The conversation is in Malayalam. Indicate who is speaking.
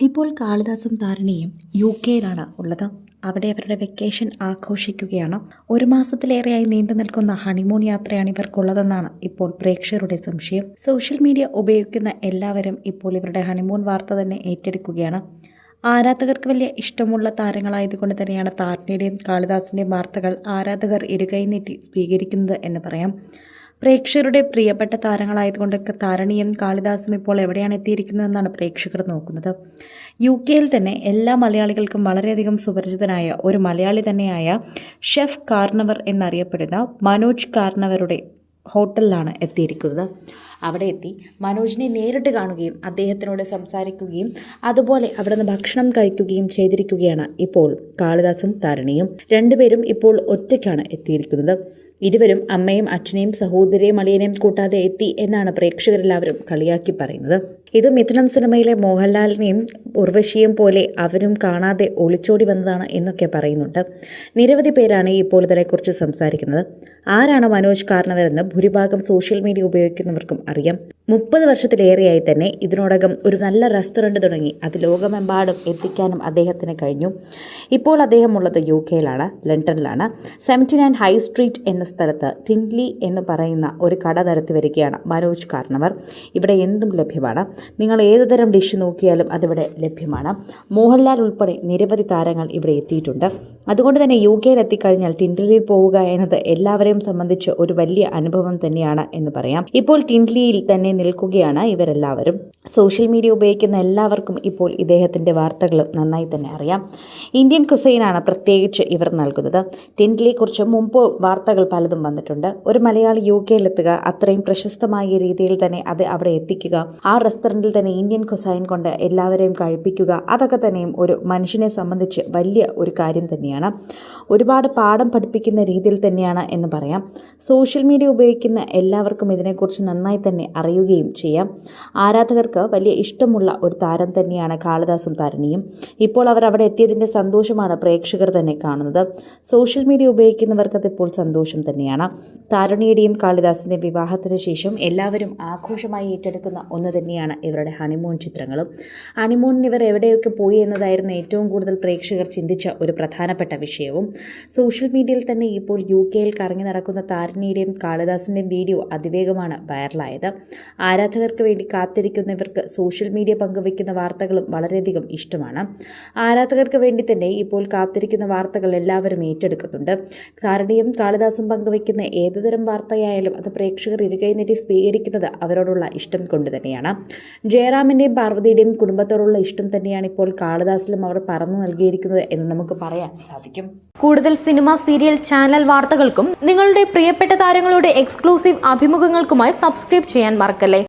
Speaker 1: ഇപ്പോൾ കാളിദാസും താരണിയും യു കെയിലാണ് ഉള്ളത്. അവിടെ അവരുടെ വെക്കേഷൻ ആഘോഷിക്കുകയാണ്. ഒരു മാസത്തിലേറെയായി നീണ്ടു നിൽക്കുന്ന ഹണിമൂൺ യാത്രയാണ് ഇവർക്കുള്ളതെന്നാണ് ഇപ്പോൾ പ്രേക്ഷകരുടെ സംശയം. സോഷ്യൽ മീഡിയ ഉപയോഗിക്കുന്ന എല്ലാവരും ഇപ്പോൾ ഇവരുടെ ഹണിമൂൺ വാർത്ത തന്നെ ഏറ്റെടുക്കുകയാണ്. ആരാധകർക്ക് വലിയ ഇഷ്ടമുള്ള താരങ്ങളായതുകൊണ്ട് തന്നെയാണ് താരണിയുടെയും കാളിദാസിന്റെയും വാർത്തകൾ ആരാധകർ ഇരുകൈ നീട്ടി സ്വീകരിക്കുന്നത് എന്ന് പറയാം. പ്രേക്ഷകരുടെ പ്രിയപ്പെട്ട താരങ്ങളായതുകൊണ്ടൊക്കെ താരണിയും കാളിദാസും ഇപ്പോൾ എവിടെയാണ് എത്തിയിരിക്കുന്നതെന്നാണ് പ്രേക്ഷകർ നോക്കുന്നത്. യു കെയിൽ തന്നെ എല്ലാ മലയാളികൾക്കും വളരെയധികം സുപരിചിതനായ ഒരു മലയാളി തന്നെയായ ഷെഫ് കാർണവർ എന്നറിയപ്പെടുന്ന മനോജ് കാർണവരുടെ ഹോട്ടലിലാണ് എത്തിയിരിക്കുന്നത്. അവിടെ എത്തി മനോജിനെ നേരിട്ട് കാണുകയും അദ്ദേഹത്തിനോട് സംസാരിക്കുകയും അതുപോലെ അവിടെ നിന്ന് ഭക്ഷണം കഴിക്കുകയും ചെയ്തിരിക്കുകയാണ് ഇപ്പോൾ കാളിദാസും താരണിയും. രണ്ടുപേരും ഇപ്പോൾ ഒറ്റയ്ക്കാണ് എത്തിയിരിക്കുന്നത്. ഇരുവരും അമ്മയും അച്ഛനെയും സഹോദരിയെയും അളിയനെയും കൂട്ടാതെ എത്തി എന്നാണ് പ്രേക്ഷകരെല്ലാവരും കളിയാക്കി പറയുന്നത്. ഇത് മിഥുനം സിനിമയിലെ മോഹൻലാലിനെയും ഉർവശിയും പോലെ അവരും കാണാതെ ഒളിച്ചോടി വന്നതാണ് എന്നൊക്കെ പറയുന്നുണ്ട്. നിരവധി പേരാണ് ഇപ്പോൾ ഇതിനെക്കുറിച്ച് സംസാരിക്കുന്നത്. ആരാണ് മനോജ് കാരണവരെന്ന് ഭൂരിഭാഗം സോഷ്യൽ മീഡിയ ഉപയോഗിക്കുന്നവർക്കും അറിയാം. മുപ്പത് വർഷത്തിലേറെയായി തന്നെ ഇതിനോടകം ഒരു നല്ല റെസ്റ്റോറന്റ് തുടങ്ങി. അത് ലോകമെമ്പാടും എത്തിക്കാനും അദ്ദേഹത്തിന് കഴിഞ്ഞു. ഇപ്പോൾ അദ്ദേഹം ഉള്ളത് യു കെയിലാണ് ലണ്ടനിലാണ്. സെവന്റി നയൻ ഹൈ സ്ട്രീറ്റ് എന്ന സ്ഥലത്ത് ടിൻലി എന്ന് പറയുന്ന ഒരു കട നിരത്തി വരികയാണ് മനോജ് കാരണവർ ഇവിടെ എന്തും ലഭ്യമാണ്. നിങ്ങൾ ഏതുതരം ഡിഷ് നോക്കിയാലും അതിവിടെ ലഭ്യമാണ്. മോഹൻലാൽ ഉൾപ്പെടെ നിരവധി താരങ്ങൾ ഇവിടെ എത്തിയിട്ടുണ്ട്. അതുകൊണ്ട് തന്നെ യു കെയിൽ എത്തിക്കഴിഞ്ഞാൽ ടിൻഡലിയിൽ പോവുക എന്നത് എല്ലാവരെയും സംബന്ധിച്ച് ഒരു വലിയ അനുഭവം തന്നെയാണ് എന്ന് പറയാം. ഇപ്പോൾ ടിൻഡ്ലിയിൽ തന്നെ നിൽക്കുകയാണ് ഇവരെല്ലാവരും. സോഷ്യൽ മീഡിയ ഉപയോഗിക്കുന്ന എല്ലാവർക്കും ഇപ്പോൾ ഇദ്ദേഹത്തിന്റെ വാർത്തകളും നന്നായി തന്നെ അറിയാം. ഇന്ത്യൻ കുസൈനാണ് പ്രത്യേകിച്ച് ഇവർ നൽകുന്നത്. ടിൻഡ്ലിയെക്കുറിച്ച് മുമ്പ് വാർത്തകൾ പലതും വന്നിട്ടുണ്ട്. ഒരു മലയാളി യു കെയിലെത്തുക അത്രയും പ്രശസ്തമായ രീതിയിൽ തന്നെ അത് അവിടെ എത്തിക്കുക ആ റെസ്റ്റോറന്റിൽ തന്നെ ഇന്ത്യൻ കുസൈൻ കൊണ്ട് എല്ലാവരെയും കഴിപ്പിക്കുക അതൊക്കെ തന്നെയും ഒരു മനുഷ്യനെ സംബന്ധിച്ച് വലിയ ഒരു കാര്യം തന്നെയാണ്. ഒരുപാട് പാഠം പഠിപ്പിക്കുന്ന രീതിയിൽ തന്നെയാണ് എന്ന് പറയാം. സോഷ്യൽ മീഡിയ ഉപയോഗിക്കുന്ന എല്ലാവർക്കും ഇതിനെക്കുറിച്ച് നന്നായി തന്നെ അറിയുകയും ചെയ്യാം. ആരാധകർക്ക് വലിയ ഇഷ്ടമുള്ള ഒരു താരം തന്നെയാണ് കാളിദാസും താരണിയും ഇപ്പോൾ അവർ അവിടെ എത്തിയതിന്റെ സന്തോഷമാണ് പ്രേക്ഷകർ തന്നെ കാണുന്നത്. സോഷ്യൽ മീഡിയ ഉപയോഗിക്കുന്നവർക്ക് ഇപ്പോൾ സന്തോഷം തന്നെയാണ്. താരണിയുടെയും കാളിദാസിന്റെ വിവാഹത്തിന് ശേഷം എല്ലാവരും ആഘോഷമായി ഏറ്റെടുക്കുന്ന ഒന്ന് തന്നെയാണ് ഇവരുടെ ഹണിമൂൺ ചിത്രങ്ങളും. ഹണിമൂണിന് ഇവർ എവിടെയൊക്കെ പോയി എന്നതായിരുന്നു ഏറ്റവും കൂടുതൽ പ്രേക്ഷകർ ചിന്തിച്ച ഒരു പ്രധാനപ്പെട്ട വിഷയവും. സോഷ്യൽ മീഡിയയിൽ തന്നെ ഇപ്പോൾ യു കെയിൽ കറങ്ങി നടക്കുന്ന താരണിയുടെയും കാളിദാസിന്റെയും വീഡിയോ അതിവേഗമാണ് വൈറലായത്. ആരാധകർക്ക് വേണ്ടി കാത്തിരിക്കുന്നവർക്ക് സോഷ്യൽ മീഡിയ പങ്കുവയ്ക്കുന്ന വാർത്തകളും വളരെയധികം ഇഷ്ടമാണ്. ആരാധകർക്ക് വേണ്ടി തന്നെ ഇപ്പോൾ കാത്തിരിക്കുന്ന വാർത്തകൾ എല്ലാവരും ഏറ്റെടുക്കുന്നുണ്ട്. താരണിയും കാളിദാസും പങ്കുവയ്ക്കുന്ന ഏതുതരം വാർത്തയായാലും അത് പ്രേക്ഷകർ ഇരുകൈ സ്വീകരിക്കുന്നത് അവരോടുള്ള ഇഷ്ടം കൊണ്ട് തന്നെയാണ്. ജയറാമിന്റെയും പാർവതിയുടെയും കുടുംബത്തോടുള്ള ഇഷ്ടം തന്നെയാണ് ഇപ്പോൾ കാളിദാസിലും അവർ പറഞ്ഞു നൽകിയിരിക്കുന്നത് എന്ന് നമുക്ക് പറയാൻ സാധിക്കും.
Speaker 2: കൂടുതൽ സിനിമ സീരിയൽ ചാനൽ വാർത്തകൾക്കും നിങ്ങളുടെ പ്രിയപ്പെട്ട താരങ്ങളുടെ എക്സ്ക്ലൂസീവ് അഭിമുഖങ്ങൾക്കുമായി സബ്സ്ക്രൈബ് ചെയ്യാൻ മറക്കല്ലേ?